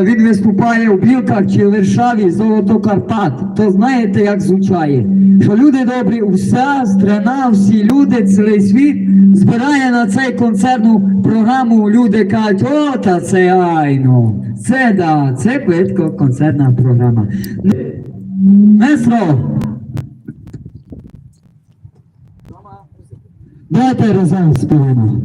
Він виступає у Білках чи Варшаві Золото Карпат. То знаєте, як звучає? Що люди добрі, вся страна, всі люди, цілий світ збирає на цей концертну програму. Люди кажуть, о, та це айно. Це да, це плитко концертна програма. Месро, давайте разом співаємо.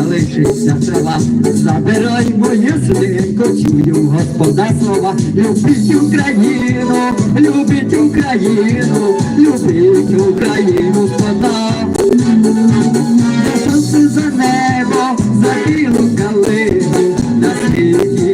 Закалишиться села, забирай моє свинко, чую господа слова, любіть Україну, любіть Україну, любіть Україну, господа. За сонце за небо, за білу калину, на світі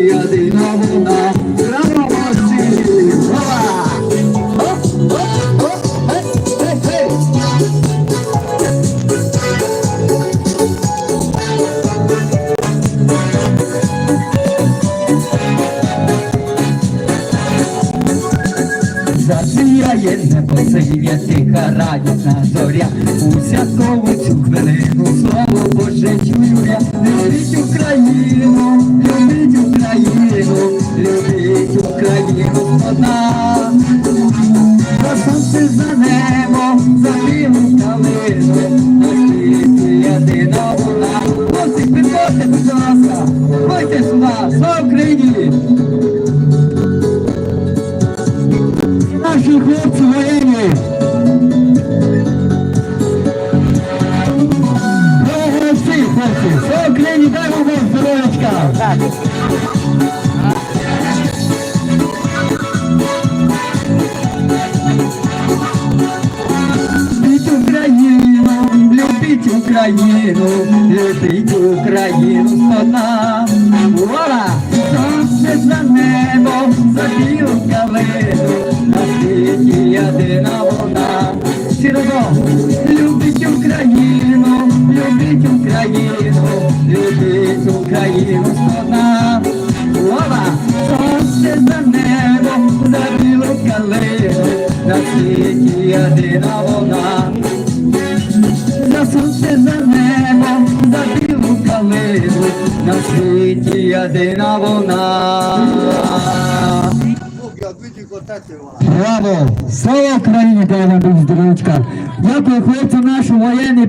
Засіяє небо сив'я тиха радісна зоря. У святкову цю хвилину слово Боже чую я. Любіть Україну, любіть Україну, любіть Україну вона За сонце за небо, за білу калину На світі єдина вона. Хлопці, підходьте, будь ласка, ходьте сюди, слава Україні! Наші хлопці воєнні. Дорого всі, хлопці. Слава Україні, дай вам здоров'ячка. Любіть Україну, любіть Україну, любіть Україну, спона. Ура! Сонце за небо, за білу калину, любіть Україну, любіть Україну, спона. Ура! Сонце за небо, білу калину, на світі єдина вона. За сонце за небо, білу калину, на світі єдина вона. Браво! Слава Україні, Бог здоров'ячка! Дякую хлопцям нашому воєнний